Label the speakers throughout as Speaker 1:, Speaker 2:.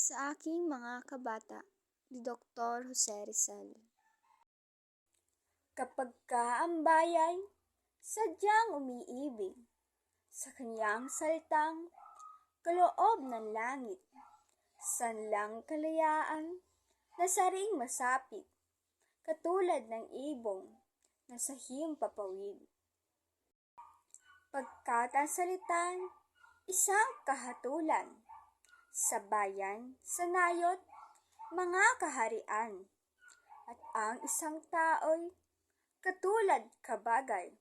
Speaker 1: Sa aking mga kabata, ni Dr. Jose Rizal. Kapag ka ang bayan, sadyang umiibig sa kanyang salitang kaloob ng langit, sanlang kalayaan na saring masapit, katulad ng ibong na sa himpapawid. Pagkat ang salitang isang kahatulan sa bayan, sa mga kaharian, at ang isang tao'y katulad kabagay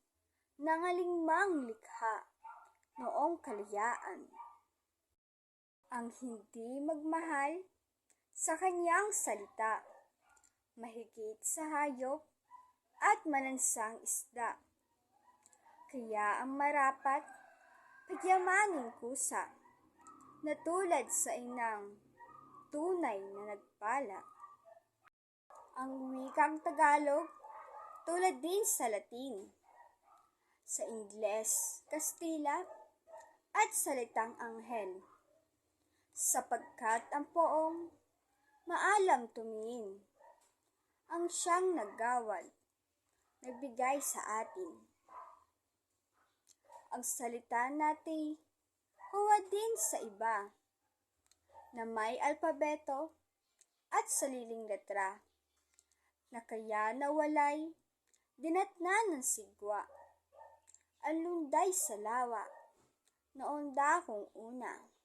Speaker 1: ng alingmang likha noong kalayaan. Ang hindi magmahal sa kanyang salita, mahigit sa hayop at malansang isda. Kaya ang marapat, pagyamaning kusa, na tulad sa inang tunay na nagpala. Ang wikang Tagalog, tulad din sa Latin, sa Ingles, Kastila, at salitang anghel. Sapagkat ang poong maalam tumingin, ang siyang naggawad, nagbigay sa atin. Ang salita natin huwad din sa iba na may alpabeto at saliling letra na kaya nawalay dinatna ng sigwa ang lunday sa lawa noong dahong una.